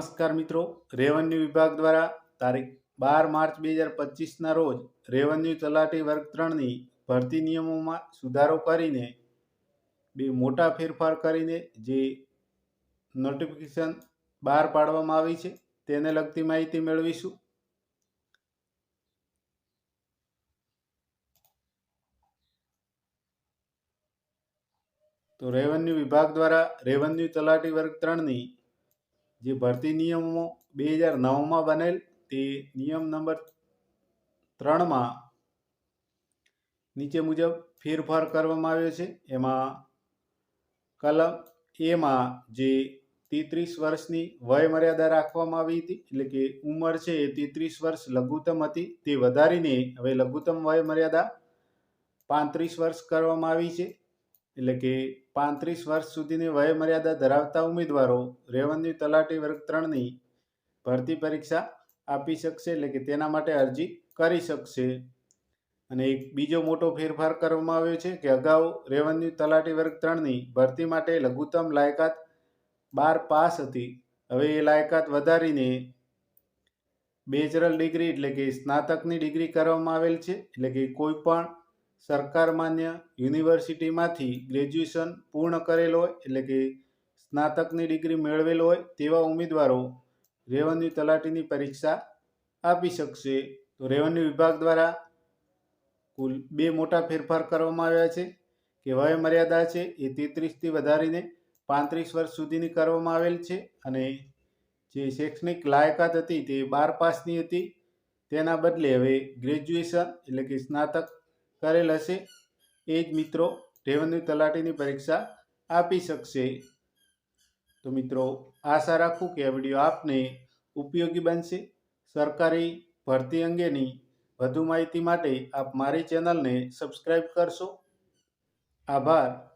નમસ્કાર મિત્રો. રેવન્યુ વિભાગ દ્વારા તારીખ બાર માર્ચ બે હજાર પચીસના રોજ રેવન્યુ તલાટી વર્ગ ત્રણની ભરતી નિયમોમાં સુધારો કરીને, બે મોટા ફેરફાર કરીને જે નોટિફિકેશન બહાર પાડવામાં આવી છે, તેને લગતી માહિતી મેળવીશું. તો રેવન્યુ વિભાગ દ્વારા રેવન્યુ તલાટી વર્ગ ત્રણની જે ભરતી નિયમો બે હજાર નવમાં બનેલ, તે નિયમ નંબર ત્રણમાં નીચે મુજબ ફેરફાર કરવામાં આવ્યો છે. એમાં કલમ એમાં જે તેત્રીસ વર્ષની વય મર્યાદા રાખવામાં આવી હતી, એટલે કે ઉંમર છે એ તેત્રીસ વર્ષ લઘુત્તમ હતી, તે વધારીને હવે લઘુત્તમ વય મર્યાદા પાંત્રીસ વર્ષ કરવામાં આવી છે. એટલે કે પાંત્રીસ વર્ષ સુધીની વયમર્યાદા ધરાવતા ઉમેદવારો રેવન્યુ તલાટી વર્ગ ત્રણની ભરતી પરીક્ષા આપી શકશે એટલે કે તેના માટે અરજી કરી શકશે. અને એક બીજો મોટો ફેરફાર કરવામાં આવ્યો છે કે અગાઉ રેવન્યુ તલાટી વર્ગ ત્રણની ભરતી માટે લઘુત્તમ લાયકાત બાર પાસ હતી. હવે એ લાયકાત વધારીને બેચરલ ડિગ્રી એટલે કે સ્નાતકની ડિગ્રી કરવામાં આવેલ છે. એટલે કે કોઈ પણ સરકાર માન્ય યુનિવર્સિટીમાંથી ગ્રેજ્યુએશન પૂર્ણ કરેલ હોય, એટલે કે સ્નાતકની ડિગ્રી મેળવેલ હોય, તેવા ઉમેદવારો રેવન્યુ તલાટીની પરીક્ષા આપી શકશે. તો રેવન્યુ વિભાગ દ્વારા કુલ બે મોટા ફેરફાર કરવામાં આવ્યા છે. કે વય મર્યાદા છે એ તેત્રીસથી વધારીને પાંત્રીસ વર્ષ સુધીની કરવામાં આવેલ છે અને જે શૈક્ષણિક લાયકાત હતી તે બાર પાસની હતી. તેના બદલે હવે ગ્રેજ્યુએશન એટલે કે સ્નાતક કરેલ હશે. એ જ મિત્રો રેવન્યુ તલાટીની પરીક્ષા આપી શકશે. તો મિત્રો, આશા રાખું કે આ વીડિયો આપને ઉપયોગી બનશે. સરકારી ભરતી અંગેની વધુ માહિતી માટે આપ મારી ચેનલને સબસ્ક્રાઈબ કરશો. આભાર.